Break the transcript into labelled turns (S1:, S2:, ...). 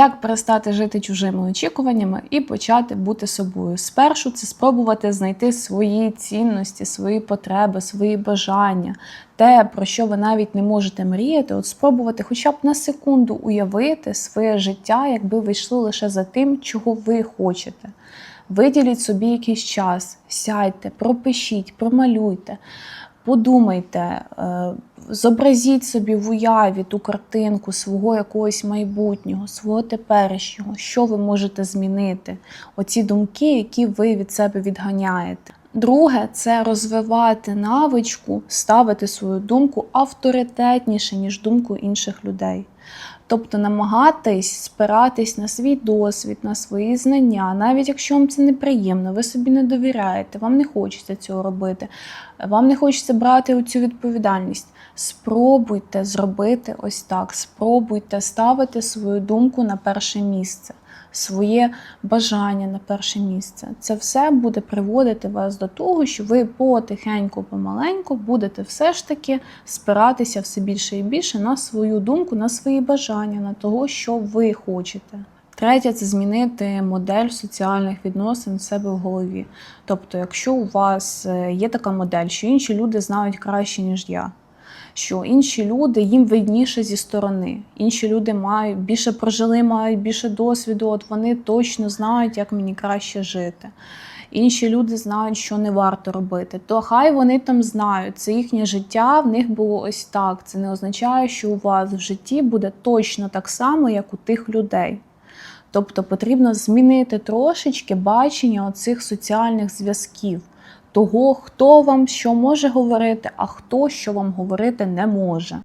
S1: Як перестати жити чужими очікуваннями і почати бути собою? Спершу це спробувати знайти свої цінності, свої потреби, свої бажання, те, про що ви навіть не можете мріяти, от спробувати хоча б на секунду уявити своє життя, якби ви йшли лише за тим, чого ви хочете. Виділіть собі якийсь час, сядьте, пропишіть, промалюйте, подумайте, е, зобразіть собі в уяві ту картинку свого якогось майбутнього, свого теперішнього, що ви можете змінити, оці думки, які ви від себе відганяєте. Друге, це розвивати навичку, ставити свою думку авторитетніше, ніж думку інших людей. Тобто намагатись спиратись на свій досвід, на свої знання, навіть якщо вам це неприємно, ви собі не довіряєте, вам не хочеться цього робити, вам не хочеться брати цю відповідальність. Спробуйте зробити ось так. Спробуйте ставити свою думку на перше місце, своє бажання на перше місце. Це все буде приводити вас до того, що ви потихеньку, помаленьку будете все ж таки спиратися все більше і більше на свою думку, на свої бажання, на того, що ви хочете. Третє це змінити модель соціальних відносин в себе в голові. Тобто, якщо у вас е, є така модель, що інші люди знають краще, ніж я, що інші люди їм видніше зі сторони, інші люди мають більше прожили, мають більше досвіду, от вони точно знають, як мені краще жити. Інші люди знають, що не варто робити, то хай вони там знають, це їхнє життя, в них було ось так. Це не означає, що у вас в житті буде точно так само, як у тих людей. Тобто потрібно змінити трошечки бачення оцих соціальних зв'язків, того, хто вам що може говорити, а хто що вам говорити не може.